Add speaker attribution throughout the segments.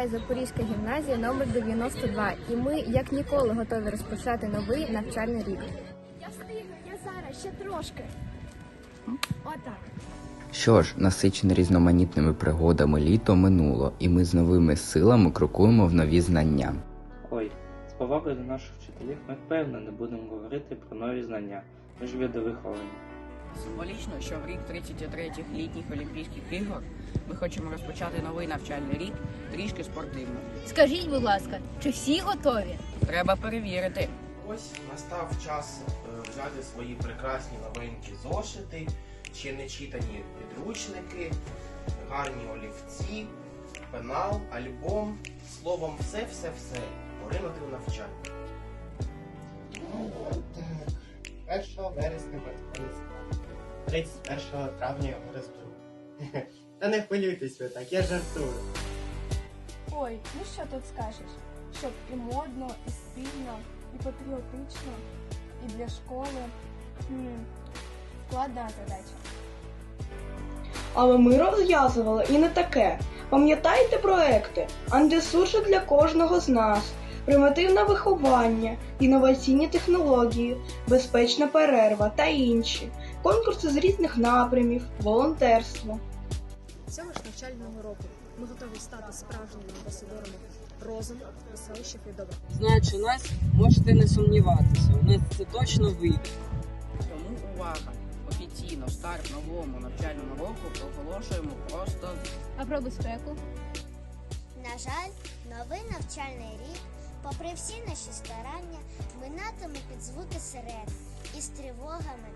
Speaker 1: вітає Запорізька гімназія номер 92 і ми як ніколи готові розпочати новий навчальний рік.
Speaker 2: Я встигну, я зараз ще трошки. Отак.
Speaker 3: Що ж, насичене різноманітними пригодами літо минуло, і ми з новими силами крокуємо в нові знання.
Speaker 4: Ой, з повагою до наших вчителів ми впевнено не будемо говорити про нові знання. Ми ж видовиховані.
Speaker 5: Символічно, що в рік 33-х літніх Олімпійських ігор ми хочемо розпочати новий навчальний рік трішки спортивно.
Speaker 6: Скажіть, будь ласка, чи всі готові?
Speaker 5: Треба перевірити.
Speaker 7: Ось настав час е, взяти свої прекрасні новенькі зошити, ще не читані підручники, гарні олівці, пенал, альбом. Словом, все-все-все. Поринути в навчання.
Speaker 8: 1 вересня батьківська, 31 травня розберу. Та не хвилюйтесь ви так, я жартую.
Speaker 2: Ой, ну що тут скажеш? Щоб і модно, і стильно, і патріотично, і для школи. Хм, складна задача.
Speaker 9: Але ми розв'язували і не таке. Пам'ятаєте проекти? Антисуші для кожного з нас, примітивне виховання, інноваційні технології, безпечна перерва та інші, конкурси з різних напрямів, волонтерство.
Speaker 10: Цього ж навчального року ми готові стати справжніми амбасадорами розуму, веселищів і добра.
Speaker 11: Знаючи нас, можете не сумніватися, у нас це точно вийде.
Speaker 5: Тому увага! Офіційно старт новому навчальному року проголошуємо просто
Speaker 6: А про безпеку?
Speaker 12: На жаль, новий навчальний рік, попри всі наші старання, минатиме під звуки сирен із тривогами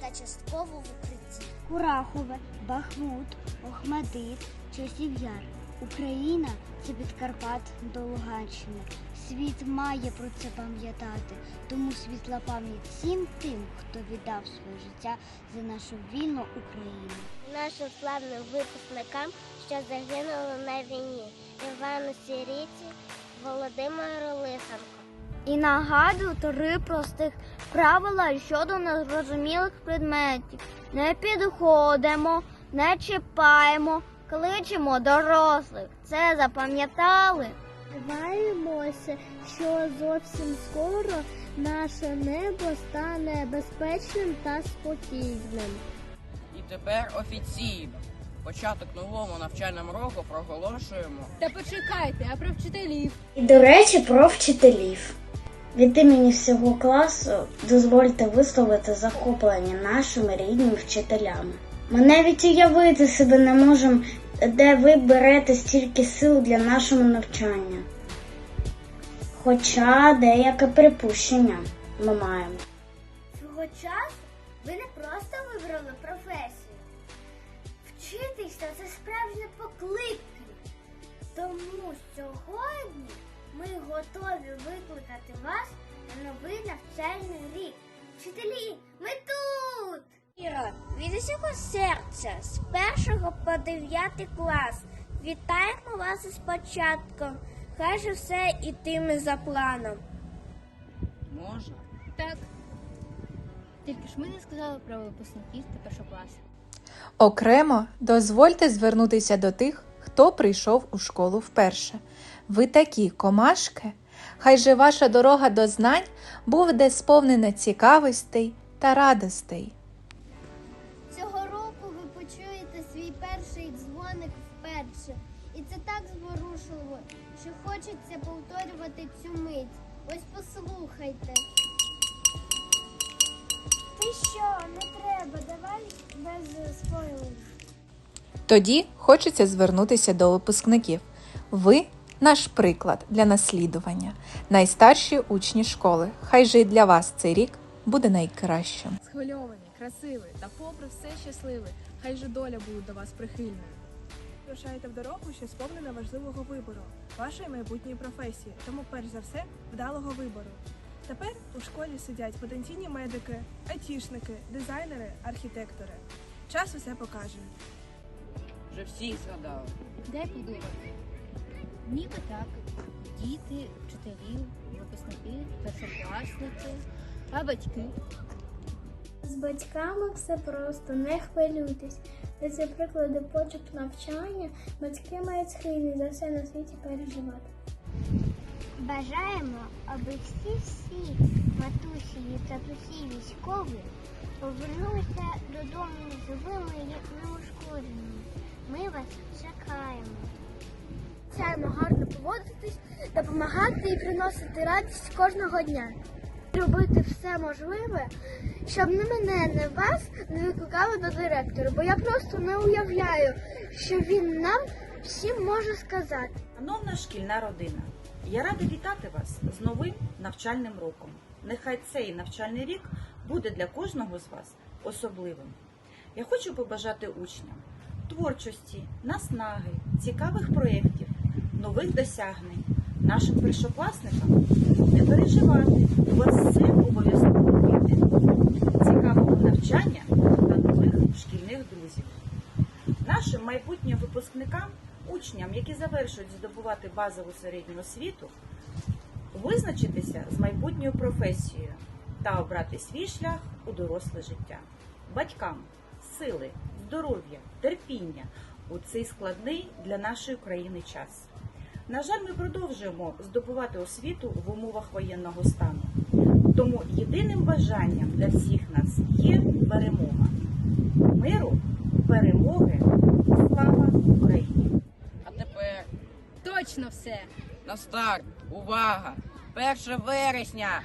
Speaker 12: та частково в укритті.
Speaker 13: Курахове, Бахмут, Охмадит, Часів Яр. Україна це від Карпат до Луганщини. Світ має про це пам'ятати, тому світла пам'ять всім тим, хто віддав своє життя за нашу вільну Україну.
Speaker 12: Нашим славним випускникам, що загинули на війні, Івану Сіріці, Володимиру Лисенко.
Speaker 13: І нагадую три простих правила щодо незрозумілих предметів. Не підходимо, не чіпаємо, кличемо дорослих. Це запам'ятали? Сподіваємося, що зовсім скоро наше небо стане безпечним та спокійним.
Speaker 5: і тепер офіційно. Початок новому навчальному року проголошуємо
Speaker 6: Та почекайте, а про вчителів?
Speaker 13: І до речі, про вчителів. Від імені всього класу дозвольте висловити захоплення нашими рідними вчителями. Ми навіть уявити себе не можемо, де ви берете стільки сил для нашого навчання. Хоча деяке припущення ми маємо.
Speaker 12: Свого часу ви не просто вибрали професію. Вчительство це справжнє покликання. Тому сьогодні ми готові викликати вас на новий навчальний рік. Вчителі, ми тут! Іра, від усього серця, з першого по дев'ятий клас. Вітаємо вас із початком. Хай же все ітиме за планом.
Speaker 5: можна.
Speaker 6: Так. Тільки ж ми не сказали про випускників та першокласів.
Speaker 14: Окремо дозвольте звернутися до тих, хто прийшов у школу вперше. Ви такі комашки. Хай же ваша дорога до знань буде сповнена цікавостей та радостей.
Speaker 12: Цього року ви почуєте свій перший дзвоник вперше. І це так зворушливо, що хочеться повторювати цю мить. Ось послухайте. Ти що, не треба, давай без спойлерів.
Speaker 14: Тоді хочеться звернутися до випускників. Ви наш приклад для наслідування, найстарші учні школи. Хай же і для вас цей рік буде найкращим.
Speaker 10: Схвильований, красивий та попри все щасливий. Хай же доля буде до вас прихильною. Рушаєте в дорогу, що сповнена важливого вибору, вашої майбутньої професії, тому перш за все вдалого вибору. Тепер у школі сидять потенційні медики, айтішники, дизайнери, архітектори. Час усе покаже.
Speaker 5: Вже всіх згадали.
Speaker 6: Дай подумати. Ніби так. Діти, вчителі, випускники, першокласники, а батьки.
Speaker 12: З батьками все просто, не хвилюйтесь.
Speaker 15: Де це приклади почок навчання, батьки мають схильність за все на світі переживати.
Speaker 12: Бажаємо, аби всі-всі матусі і татусі військові повернулися додому живими і неушкодженими. Ми вас чекаємо.
Speaker 15: Обіцяємо гарно поводитись, допомагати і приносити радість кожного дня. Робити все можливе, щоб не мене, не вас не викликали до директора, бо я просто не уявляю, що він нам всім може сказати.
Speaker 16: Шановна шкільна родина, я рада вітати вас з новим навчальним роком. Нехай цей навчальний рік буде для кожного з вас особливим. Я хочу побажати учням творчості, наснаги, цікавих проєктів, нових досягнень. Нашим першокласникам не переживати, вас все обов'язково вийде. Цікавого навчання та нових шкільних друзів. Нашим майбутнім випускникам, учням, які завершують здобувати базову середню освіту, визначитися з майбутньою професією та обрати свій шлях у доросле життя. Батькам сили, здоров'я, терпіння у цей складний для нашої країни час. На жаль, ми продовжуємо здобувати освіту в умовах воєнного стану. Тому єдиним бажанням для всіх нас є перемога. Миру, перемоги, слава Україні!
Speaker 5: А тепер
Speaker 1: Точно все.
Speaker 5: на старт. Увага! 1 вересня!